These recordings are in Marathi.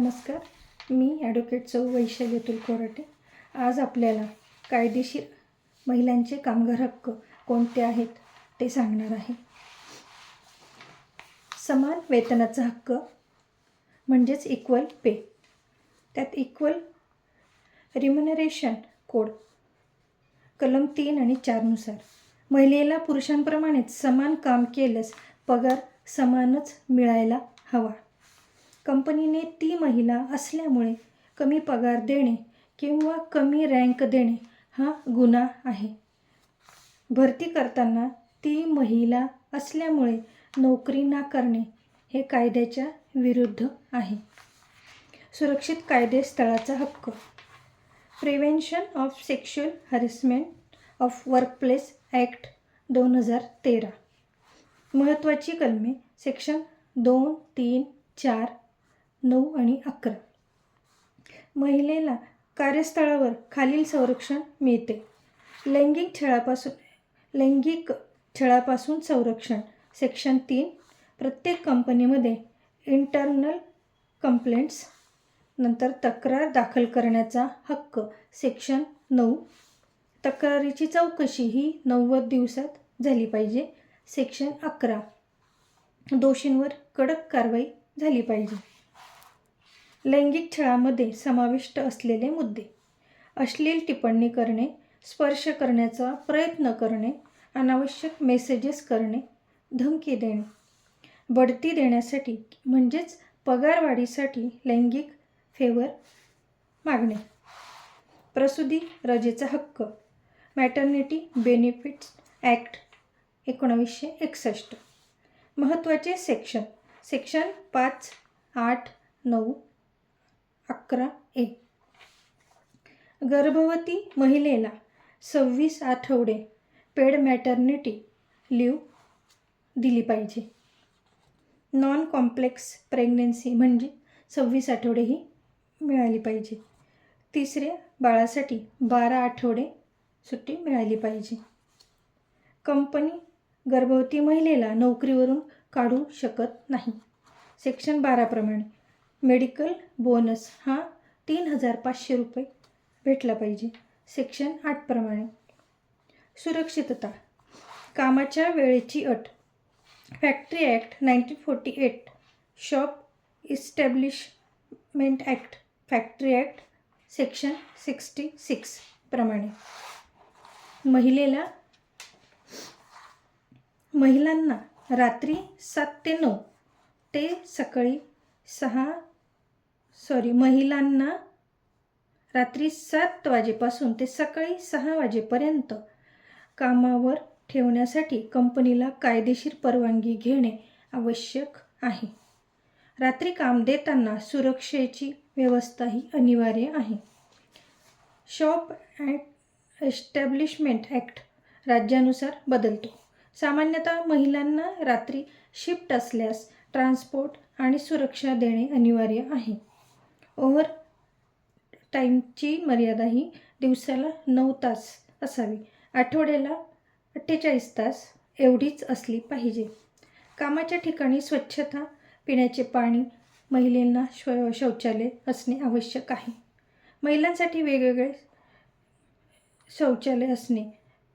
नमस्कार मी ॲडव्होकेट चौ वैशाली अतुल कोराटे. आज आपल्याला कायदेशीर महिलांचे कामगार हक्क कोणते आहेत ते सांगणार आहे. समान वेतनाचा हक्क म्हणजेच इक्वल पे त्यात इक्वल रिम्युनरेशन कोड कलम तीन आणि चारनुसार महिलेला पुरुषांप्रमाणेच समान काम केल्यास पगार समानच मिळायला हवा. कंपनीने ती महिला असल्यामुळे कमी पगार देणे किंवा कमी रँक देणे हा गुन्हा आहे. भरती करताना ती महिला असल्यामुळे नोकरी नाकारणे हे कायद्याच्या विरुद्ध आहे. सुरक्षित कायदे स्थळाचा हक्क. Prevention of sexual harassment of workplace act दोन हजार तेरा. महत्त्वाची कलमे सेक्शन दोन तीन चार नऊ आणि अकरा. महिलेला कार्यस्थळावर खालील संरक्षण मिळते. लैंगिक छळापासून लैंगिक छळापासून संरक्षण. सेक्शन तीन. प्रत्येक कंपनीमध्ये इंटरनल कंप्लेंट्स नंतर तक्रार दाखल करण्याचा हक्क. सेक्शन नऊ. तक्रारीची चौकशी ही नव्वद दिवसात झाली पाहिजे. सेक्शन अकरा. दोषींवर कडक कारवाई झाली पाहिजे. लैंगिक छळामध्ये समाविष्ट असलेले मुद्दे. अश्लील टिप्पणी करणे स्पर्श करण्याचा प्रयत्न करणे अनावश्यक मेसेजेस करणे धमकी देणे. बढती देण्यासाठी म्हणजेच पगारवाढीसाठी लैंगिक फेवर मागणे. प्रसूदी रजेचा हक्क. मॅटर्निटी बेनिफिट्स ॲक्ट एकोणावीसशे एकसष्ट. महत्त्वाचे सेक्शन सेक्शन पाच आठ नऊ अकरा ए. गर्भवती महिलेला सव्वीस आठवडे पेड मॅटर्निटी लिव दिली पाहिजे. नॉन कॉम्प्लेक्स प्रेग्नेन्सी म्हणजे सव्वीस आठवडे ही मिळाली पाहिजे. तिसऱ्या बाळासाठी बारा आठवडे सुट्टी मिळाली पाहिजे. कंपनी गर्भवती महिलेला नोकरीवरून काढू शकत नाही. सेक्शन बाराप्रमाणे मेडिकल बोनस हा तीन हजार पाचशे रुपये भेटला पाहिजे. सेक्शन आठप्रमाणे सुरक्षितता. कामाच्या वेळेची अट. Factory act nineteen forty eight. Shop establishment act. Factory act section sixty six प्रमाणे. महिलेला महिलांना रात्री सात ते नऊ ते सकाळी सहा सॉरी महिलांना रात्री सात वाजेपासून ते सकाळी सहा वाजेपर्यंत कामावर ठेवण्यासाठी कंपनीला कायदेशीर परवानगी घेणे आवश्यक आहे. रात्री काम देताना सुरक्षेची व्यवस्था ही अनिवार्य आहे. शॉप ॲट एस्टॅब्लिशमेंट ॲक्ट राज्यानुसार बदलतो. सामान्यतः महिलांना रात्री शिफ्ट असल्यास ट्रान्सपोर्ट आणि सुरक्षा देणे अनिवार्य आहे. ओव्हर टाईमची मर्यादा ही दिवसाला नऊ तास असावी. आठवड्याला अठ्ठेचाळीस तास एवढीच असली पाहिजे. कामाच्या ठिकाणी स्वच्छता पिण्याचे पाणी महिलांना शौ शौचालय असणे आवश्यक आहे. महिलांसाठी वेगवेगळे शौचालय असणे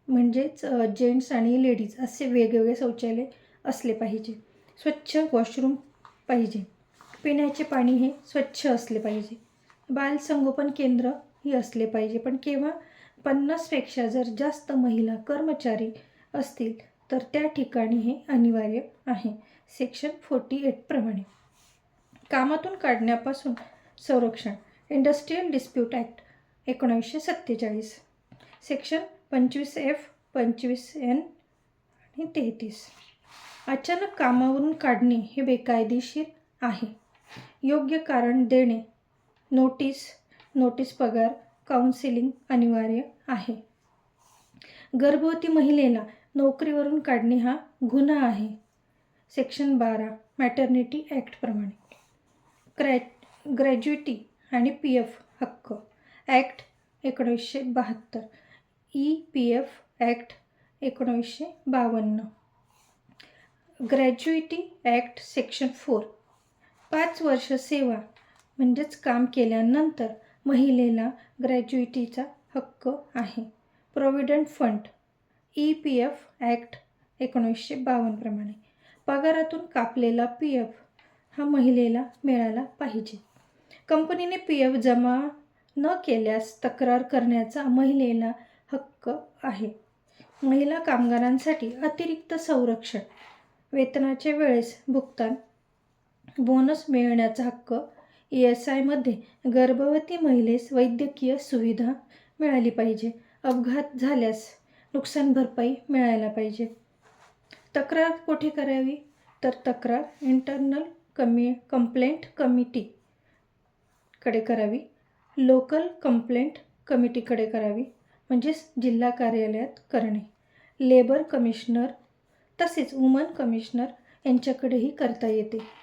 म्हणजेच जेंट्स आणि लेडीज असे वेगवेगळे शौचालय असले पाहिजे. स्वच्छ वॉशरूम पाहिजे. पिण्याचे पाणी हे स्वच्छ असले पाहिजे. बालसंगोपन केंद्र ही असले पाहिजे. पण केव्हा पन्नासपेक्षा जर जास्त महिला कर्मचारी असतील तर त्या ठिकाणी हे अनिवार्य आहे. सेक्शन फोर्टी एटप्रमाणे कामातून काढण्यापासून संरक्षण. इंडस्ट्रीयल डिस्प्यूट ॲक्ट एकोणावीसशे सत्तेचाळीस. सेक्शन पंचवीस एफ पंचवीस एन आणि तेहतीस. अचानक कामावरून काढणे हे बेकायदेशीर आहे. योग्य कारण देणे. नोटीस नोटीस पगार काउन्सिलिंग अनिवार्य आहे. गर्भवती महिलेला नोकरीवरून काढणे हा गुन्हा आहे. सेक्शन बारा मॅटर्निटी ॲक्टप्रमाणे क्रॅ ग्रॅज्युटी आणि पी एफ हक्क. ॲक्ट एकोणीसशे बहात्तर. ई पी एफ ॲक्ट एकोणीसशे बावन्न. Gratuity act section four. पाच वर्ष सेवा म्हणजेच काम केल्यानंतर महिलेला ग्रॅज्युइटीचा हक्क आहे. Provident fund E P F act एकोणीसशे बावन्नप्रमाणे पगारातून कापलेला पी एफ हा महिलेला मिळाला पाहिजे. कंपनीने पी एफ जमा न केल्यास तक्रार करण्याचा महिलेला हक्क आहे. महिला कामगारांसाठी अतिरिक्त संरक्षण वेतनाच्या वेळेस भुगतान बोनस मिळण्याचा हक्क ई एस आयमध्ये गर्भवती महिलेस वैद्यकीय सुविधा मिळाली पाहिजे. अपघात झाल्यास नुकसान भरपाई मिळायला पाहिजे. तक्रार कुठे करावी? तर तक्रार इंटरनल कमी कंप्लेंट कमिटीकडे करावी. लोकल कंप्लेंट कमिटीकडे करावी. म्हणजेच जिल्हा कार्यालयात करणे. लेबर कमिशनर तसेच वुमन कमिशनर यांच्याकडेही करता येते.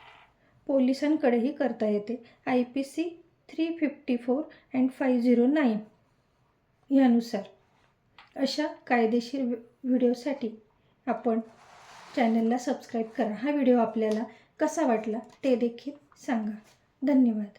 पोलिसांकडेही करता येते. I P C three fifty four and five zero nine यानुसार अशा कायदेशीर व्हिडिओसाठी आपण चॅनलला सबस्क्राईब करा. हा व्हिडिओ आपल्याला कसा वाटला ते देखील सांगा. धन्यवाद.